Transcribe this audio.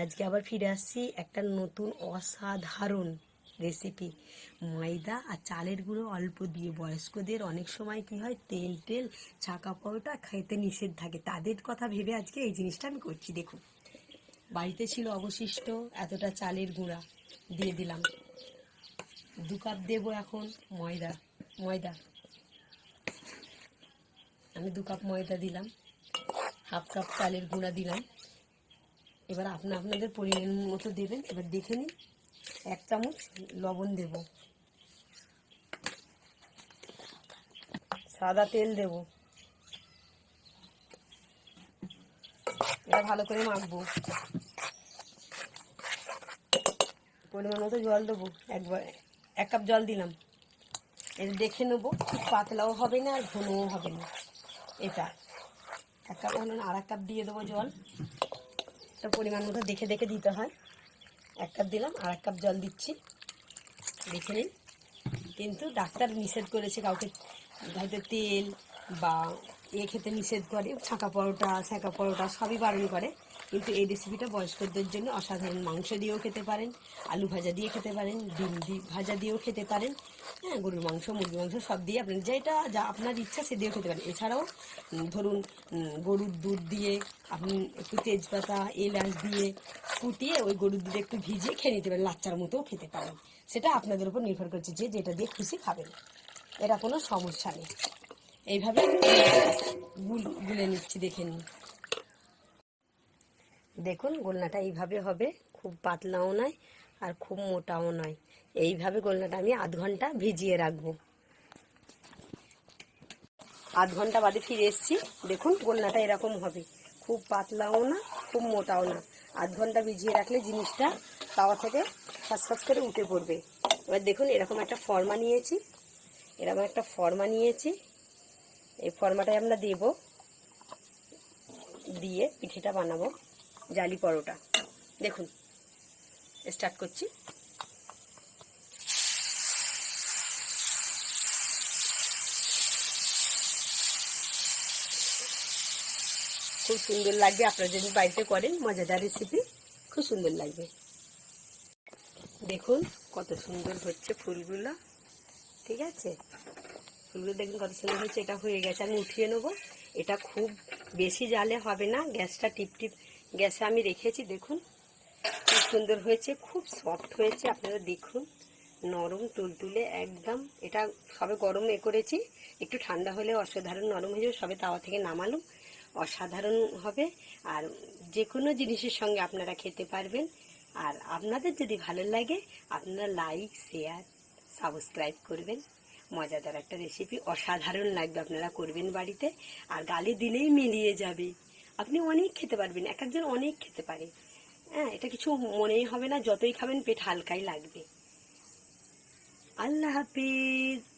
আজকে আবার ফিরে আসছি একটা নতুন অসাধারণ রেসিপি ময়দা আর চালের গুঁড়ো অল্প দিয়ে বয়স্কদের অনেক সময় কি হয়, তেল টেল ছাকা পরোটা খাইতে নিষেধ থাকে। তাদের কথা ভেবে আজকে এই জিনিসটা আমি করছি, দেখুন। বাড়িতে ছিল অবশিষ্ট এতটা চালের গুঁড়া, দিয়ে দিলাম। দু কাপ দেবো এখন ময়দা ময়দা। আমি দু কাপ ময়দা দিলাম, হাফ কাপ চালের গুঁড়া দিলাম। এবার আপনি, আপনাদের পরিমাণ মতো দেবেন, এবার দেখে নিন। এক চামচ লবণ দেব। সাদা তেল দেব। এটা ভালো করে মাখবো। পরিমাণ মতো জল দেবো। একবার, এক কাপ জল দিলাম। এটা দেখে নেব, খুব পাতলাও হবে না আর ঘনও হবে না। এটা। এক কাপ হলো না আর এক কাপ দিয়ে দেবো জল। এটা পরিমাণ মতো দেখে দেখে দিতে হয়। এক কাপ দিলাম আর এক কাপ জল দিচ্ছি। দেখে নিন। কিন্তু ডাক্তার নিষেধ করেছে কাউকে হয়তো তেল বা এ খেতে নিষেধ করে, ছাঁকা পরোটা ছ্যাঁকা পরোটা সবই বারণ করে। কিন্তু এই রেসিপিটা বয়স্কদের জন্য অসাধারণ। মাংস দিয়েও খেতে পারেন, আলু ভাজা দিয়ে খেতে পারেন, ডিম ভাজা দিয়েও খেতে পারেন। হ্যাঁ গরুর মাংস, মুরগির মাংস সব দিয়ে আপনি যেটা যা আপনার ইচ্ছা সে দিয়েও খেতে পারেন। এছাড়াও ধরুন গরুর দুধ দিয়ে আপনি একটু তেজপাতা, এলাচ দিয়ে ফুটিয়ে ওই গরুর দুধে একটু ভিজিয়ে খেয়ে নিতে পারেন, লাচ্চার মতোও খেতে পারেন। সেটা আপনাদের উপর নির্ভর করছে যে যেটা দিয়ে খুশি খাবেন। এটা কোনো সমস্যা নেই। এইভাবে গুল, গুলে নিচ্ছি, দেখে নিন। দেখুন, গোলনাটা এইভাবে হবে। খুব পাতলাও নয় আর খুব মোটাও নয়। এইভাবে গোলনাটা আমি আধ ঘণ্টা ভিজিয়ে রাখব। আধ ঘণ্টা বাদে ফিরে এসছি। দেখুন, গোলনাটা এরকম হবে। খুব পাতলাও না, খুব মোটাও না। আধ ঘণ্টা ভিজিয়ে রাখলে জিনিসটা তাওয়া থেকে ফাঁস করে উঠে পড়বে। এবার দেখুন, এরকম একটা ফর্মা নিয়েছি। এরকম একটা ফর্মা নিয়েছি। এই ফর্মাটায় আমরা দেব। দিয়ে পিঠেটা বানাবো, জালি পরোটা। দেখুন স্টার্ট করছি। খুব সুন্দর লাগবে, আপনারা যদি বাড়িতে করেন, মজাদার রেসিপি খুব সুন্দর লাগবে। দেখুন, কত সুন্দর হচ্ছে ফুলগুলো। ঠিক আছে? ফুলগুলো দেখুন কত সুন্দর হয়েছে, এটা হয়ে গেছে, আমি উঠিয়ে নেব। এটা খুব বেশি জালে হবে না, গ্যাসটা টিপ টিপ, গ্যাসে আমি রেখেছি, দেখুন। খুব সুন্দর হয়েছে, খুব সফট হয়েছে, আপনারা দেখুন। নরম, তুলতুলে, একদম। এটা সবে গরম এ করেছি, একটু ঠান্ডা হলে অসাধারণ নরম হয়ে যাবে, সবে তাওয়া থেকে নামালুম। অসাধারণ হবে, আর যে কোনো জিনিসের সঙ্গে আপনারা খেতে পারবেন। আর আপনাদের যদি ভালো লাগে, আপনারা লাইক শেয়ার সাবস্ক্রাইব করবেন। মজাদার একটা রেসিপি অসাধারণ লাগবে আপনারা করবেন বাড়িতে। আর গালে দিলেই মিলিয়ে যাবে। আপনি অনেক খেতে পারবেন, এক একজন অনেক খেতে পারে। হ্যাঁ এটা কিছু মনেই হবে না, যতই খাবেন পেট হালকাই লাগবে। আল্লাহ হাফিজ।